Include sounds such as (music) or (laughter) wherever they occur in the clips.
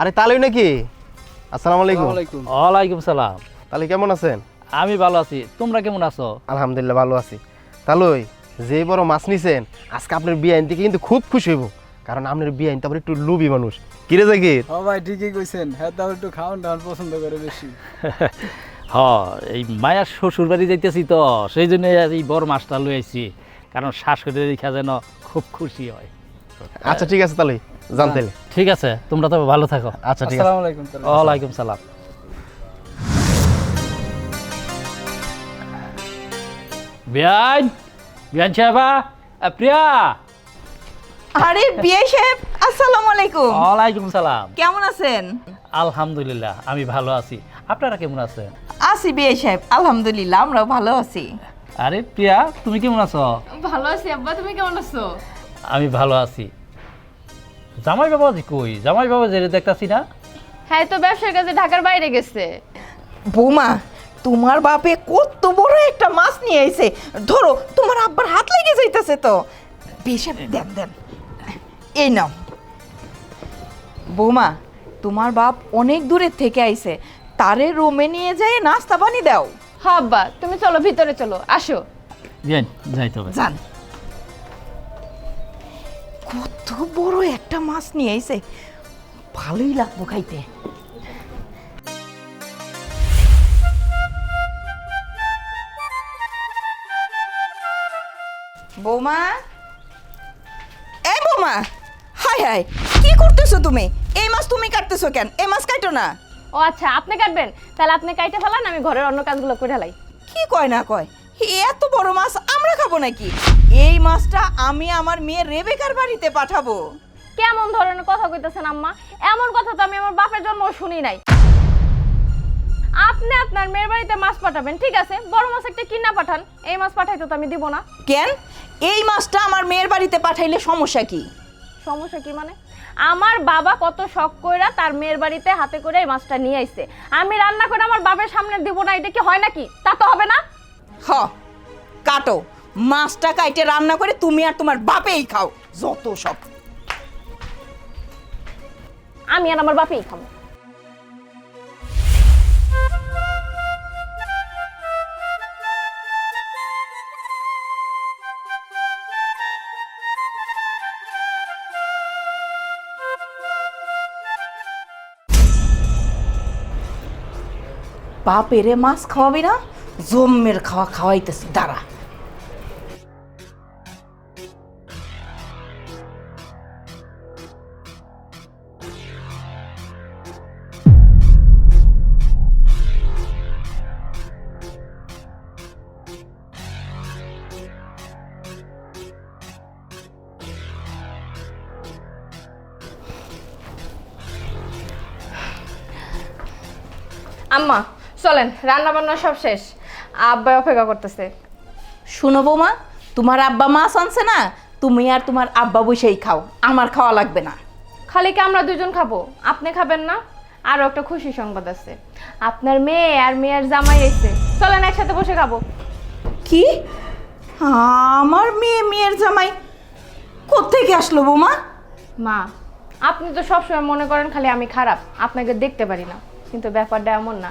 আরে তালুই নাকি? আসসালামু আলাইকুম। ওয়ালাইকুম। সালাম। তালি কেমন আছেন? আমি ভালো আছি। তোমরা কেমন আছো? আলহামদুলিল্লাহ ভালো আছি। তালুই যে বড় মাছ নিছেন আজকে আপনার বিয়ে আইন থেকে কিন্তু খুব খুশি হইব। কারণ আপনার বিয়ে আইন তারপরে একটু লুবি মানুষ। কিরে জাকির? ও ভাই ঠিকই কইছেন। হ্যাঁ তাও একটু খাওয়ান টাওয়ান পছন্দ করে বেশি। (laughs) হ এই মায়ার শ্বশুর বাড়ি যাইতেছি তো সেই জন্য এই বড় মাছটা লই আইছি। কারণ শ্বাস করে দেখা যেন খুব খুশি হয়। আচ্ছা ঠিক আছে তালুই। জানতে ঠিক আছে তোমরা তবে ভালো থাকো। আচ্ছা ঠিক আছে। আসসালামু আলাইকুম তাহলে। ওয়ালাইকুম সালাম। বিয়ান বিয়ান সাহেবা প্রিয়া। আরে বিয়ে সাহেব আসসালামু আলাইকুম। ওয়ালাইকুম সালাম। কেমন আছেন? আলহামদুলিল্লাহ আমি ভালো আছি। আপনারা কেমন আছেন? আছি বিয়ে সাহেব আলহামদুলিল্লাহ আমরাও ভালো আছি। আরে প্রিয়া তুমি কেমন আছো? ভালো আছি আব্বা তুমি কেমন আছো? আমি ভালো আছি। জামাই বাবা যে কই? জামাই বাবা যে দেখতাছি না? হ্যাঁ এই তো ব্যবসার কাজে ঢাকার বাইরে গেছে। বৌমা তোমার বাপে কত বড় একটা মাছ নিয়ে আইছে। ধরো তোমার আব্বার হাত লেগে যাইতেছে তো। সাহেব দেন দেন এই নাও। বৌমা তোমার বাপ অনেক দূরের থেকে আইছে। তারে রুমে নিয়ে যায় নাস্তা পানি দাও। হ্যাঁ আব্বা তুমি চলো ভিতরে চলো আসো। যাই যাইতে হবে। যান। কত বড় একটা মাছ নিয়ে আইছে। ভালোই লাগবো খাইতে। বৌমা? এই বৌমা হাই হাই কি করতেছো তুমি? এই মাছ তুমি কাটতেছো কেন? এই মাছ কাটো না। ও আচ্ছা আপনি কাটবেন। তাহলে আপনি কাইটে ফেলান আমি ঘরের অন্য কাজগুলো করে ফেলাই। কি কয় না কয়? এত বড় মাছ আমরা খাব নাকি? এই মাছটা আমি আমার মেয়ে রেবেকার বাড়িতে পাঠাবো। কেমন ধরনের কথা কইতেছেন আম্মা? এমন কথা তো আমি আমার বাপের জন্ম শুনি নাই। আপনি আপনার মেয়ের বাড়িতে মাছ পাঠাবেন ঠিক আছে? বড় মাছ একটা কিনা পাঠান এই মাছ পাঠাইতে তো আমি দিব না। কেন? এই মাছটা আমার মেয়ের বাড়িতে পাঠাইলে সমস্যা কি? সমস্যা কি মানে? আমার বাবা কত শখ কইরা তার মেয়ের বাড়িতে হাতে করে এই মাছটা নিয়ে আইছে। আমি রান্না করে আমার বাবার সামনে দিব না এটা কি হয় নাকি? তা তো হবে না। হ কাটো। মাছটা কাইটে রান্না করে তুমি আর তোমার বাপেই খাও যত সব। আমি আর আমার বাপেই খাব। বাপেরে মাছ খাওয়াবি না জম্মের খাওয়া খাওয়াইতেছি দাঁড়া। আম্মা চলেন রান্না বান্না সব শেষ। আব্বাই অপেক্ষা করতেছে। শুনো বৌমা তোমার আব্বা মাছ আনছে না তুমি আর তোমার আব্বা বসেই খাও আমার খাওয়া লাগবে না। খালি কি আমরা দুজন খাব? আপনি খাবেন না? আরও একটা খুশি সংবাদ আছে। আপনার মেয়ে আর মেয়ের জামাই এসে চলেন একসাথে বসে খাব। কি? আমার মেয়ে মেয়ের জামাই? কোত্থেকে আসলো বৌমা? মা আপনি তো সবসময় মনে করেন খালি আমি খারাপ আপনাকে দেখতে পারি না। কিন্তু ব্যাপারটা এমন না।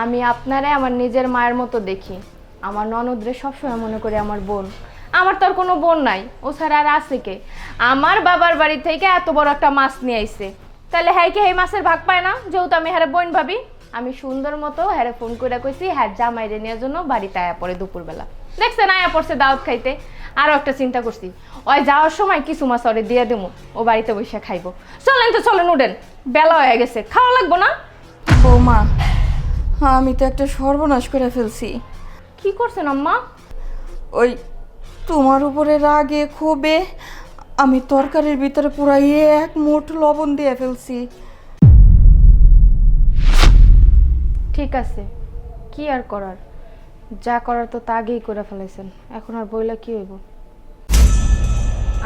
আমি আপনারে আমার নিজের মায়ের মতো দেখি। আমার ননদরে সবসময় মনে করি আমার বোন। আমার তো আর কোনো বোন নাই। ও ছাড়া আর আছে কে? আমার বাবার বাড়ি থেকে এত বড় একটা মাছ নিয়ে আইছে। তাহলে হ্যাঁ কি এই মাছের ভাগ পায় না? যেহেতু আমি হ্যারে বোন ভাবি, আমি সুন্দর মতো হ্যারে ফোন করে কইছি হ্যাঁ জামাইরে নেওয়ার জন্য বাড়িতে আয়া পড়ে দুপুরবেলা। দেখছেন আয়া পড়ছে দাওয়াত খাইতে। আরও একটা চিন্তা করছি। ওই যাওয়ার সময় কিছু মাছ ওরে দিয়ে দেবো ও বাড়িতে বসে খাইবো। চলেন তো, চলেন, উঠেন। বেলা হয়ে গেছে। খাওয়া লাগবো না? বৌমা আমি তো একটা সর্বনাশ করে ফেলছি। কি করছেন আম্মা? ওই তোমার উপরে রাগে ক্ষোভে আমি তরকারির ভিতরে পুরাই এক মুঠ লবণ দিয়ে ফেলছি। ঠিক আছে কি আর করার? যা করার তো তা আগেই করে ফেলেছেন এখন আর বইলা কি হইব?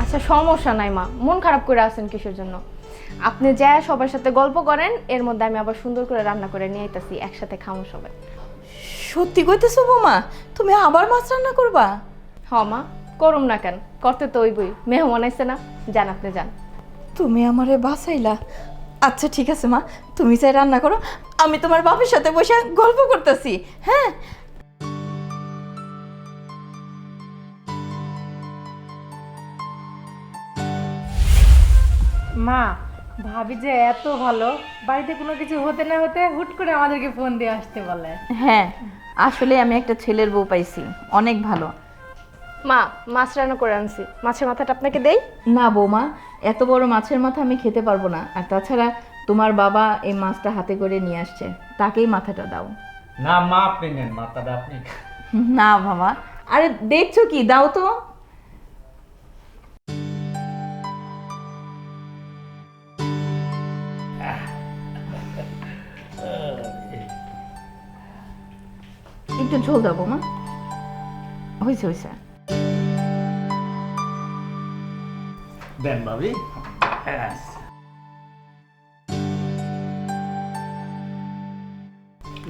আচ্ছা সমস্যা নাই মা মন খারাপ করে আছেন কিসের জন্য? আপনি যা সবার সাথে গল্প করেন এর মধ্যে আমি আবার সুন্দর করে রান্না করে নিয়ে আইতাছি একসাথে খামো সবাই। সত্যি কইতেছো বৌমা? তুমি আবার মাছ রান্না করবা? হ মা করুম না কেন করতে তো ওই বই মেহমান আইছে না যান আপনি যান। তুমি আমারে বাঁচাইলা। আচ্ছা ঠিক আছে মা তুমি চাই রান্না করো আমি তোমার বাপের সাথে বসে গল্প করতেছি হ্যাঁ? মা ভাবি যে এত ভালো বাড়িতে কোনো কিছু হতে না হতে হুট করে আমাদেরকে ফোন দিয়ে আসতে বলে। হ্যাঁ আসলে আমি একটা ছেলের বউ পাইছি অনেক ভালো। মা মাছ রান্না করে আনছি। মাছের মাথাটা আপনাকে দেই? না বৌমা এত বড় মাছের মাথা আমি খেতে পারব না। আর তাছাড়া তোমার বাবা এই মাছটা হাতে করে নিয়ে আসছে তাকেই মাথাটা দাও। না মা আপনি নেন মাথাটা আপনি। না বাবা। আরে দেখছ কি দাও তো। একটু ঝোল দাও বৌমা হয়েছে হয়েছে দেন ভাবি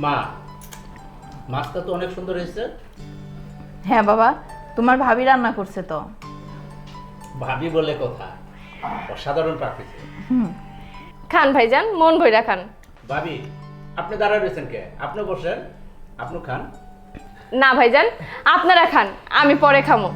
মা মাছটা তো অনেক সুন্দর হয়েছে। হ্যাঁ বাবা তোমার ভাবি রান্না করছে তো। ভাবি বলে কথা। অসাধারণ প্রাকৃতিক খান ভাইজান মন ভইরা খান। ভাবি আপনি দাঁড়ায় রয়েছেন কে? আপনি বসেন। আপনি খান। না ভাইজান আপনারা খান আমি পরে খামো।